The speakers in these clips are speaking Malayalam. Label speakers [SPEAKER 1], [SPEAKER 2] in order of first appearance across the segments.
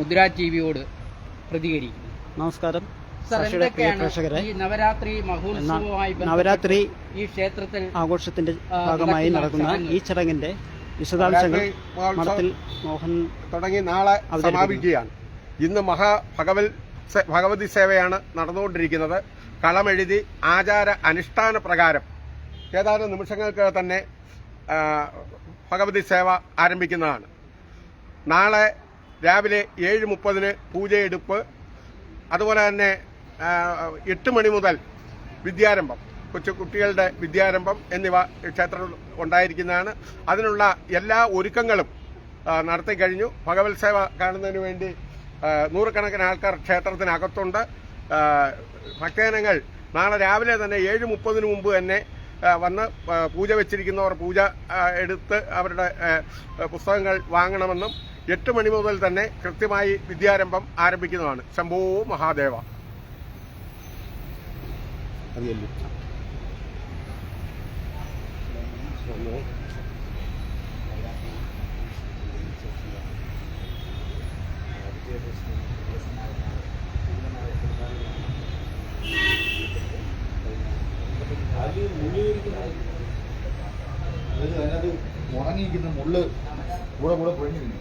[SPEAKER 1] മുദ്ര ടി വിയോട് പ്രതികരിക്കുന്നത്
[SPEAKER 2] നമസ്കാരം പ്രേക്ഷകരെ
[SPEAKER 1] നവരാത്രി മഹോത്സവവുമായി
[SPEAKER 2] നവരാത്രി
[SPEAKER 1] ഈ ക്ഷേത്രത്തിൽ
[SPEAKER 2] ആഘോഷത്തിന്റെ ഭാഗമായി
[SPEAKER 1] നടക്കുന്ന
[SPEAKER 2] ഈ ചടങ്ങിന്റെ വിശദാംശങ്ങൾ മഠത്തിൽ മോഹൻ
[SPEAKER 3] തുടങ്ങി നാളെ. സമാപിക്കുകയാണ്. ഇന്ന് മഹാ ഭഗവൽ ഭഗവതി സേവയാണ് നടന്നുകൊണ്ടിരിക്കുന്നത്. കളമെഴുതി ആചാര അനുഷ്ഠാന പ്രകാരം ഏതാനും നിമിഷങ്ങൾക്ക് തന്നെ ഭഗവതി സേവ ആരംഭിക്കുന്നതാണ്. നാളെ രാവിലെ ഏഴ് മുപ്പതിന് പൂജയെടുപ്പ് അതുപോലെ തന്നെ എട്ട് മണി മുതൽ വിദ്യാരംഭം കൊച്ചു കുട്ടികളുടെ വിദ്യാരംഭം എന്നിവ ക്ഷേത്രത്തിൽ ഉണ്ടായിരിക്കുന്നതാണ്. അതിനുള്ള എല്ലാ ഒരുക്കങ്ങളും നടത്തി കഴിഞ്ഞു. ഭഗവത് സേവ കാണുന്നതിന് വേണ്ടി നൂറുകണക്കിന് ആൾക്കാർ ക്ഷേത്രത്തിനകത്തുണ്ട്. ഭക്തജനങ്ങൾ നാളെ രാവിലെ തന്നെ ഏഴ് മുപ്പതിന് മുമ്പ് തന്നെ വന്ന് പൂജ വെച്ചിരിക്കുന്നവർ പൂജ എടുത്ത് അവരുടെ പുസ്തകങ്ങൾ വാങ്ങണമെന്നും എട്ട് മണി മുതൽ തന്നെ കൃത്യമായി വിദ്യാരംഭം ആരംഭിക്കുന്നതാണ്. ശംഭോ മഹാദേവ.
[SPEAKER 4] അതിനകത്ത് ഉണങ്ങിയിരിക്കുന്ന മുള്ള് കൂടെ കൂടെ പൊഴിഞ്ഞിരുന്നു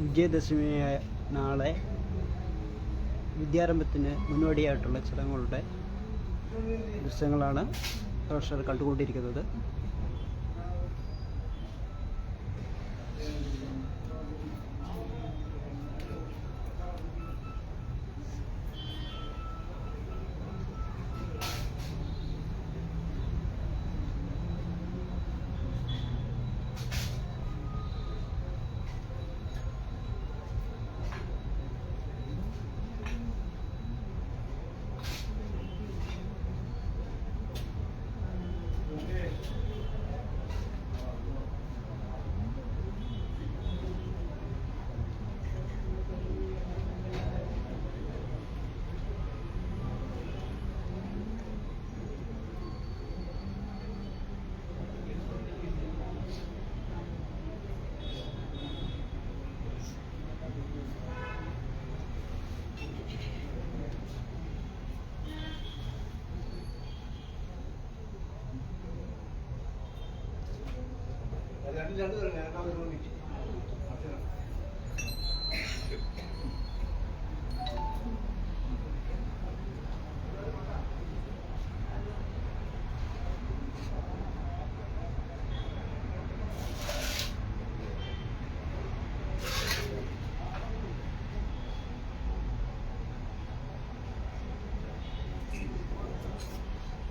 [SPEAKER 2] വിജയദശമി നാളെ വിദ്യാരംഭത്തിന് മുന്നോടിയായിട്ടുള്ള ചടങ്ങുകളുടെ ദൃശ്യങ്ങളാണ്. പ്രേക്ഷകർ കണ്ടുകൊണ്ടിരിക്കുന്നത്.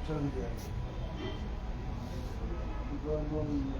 [SPEAKER 4] 저는 이제 이거는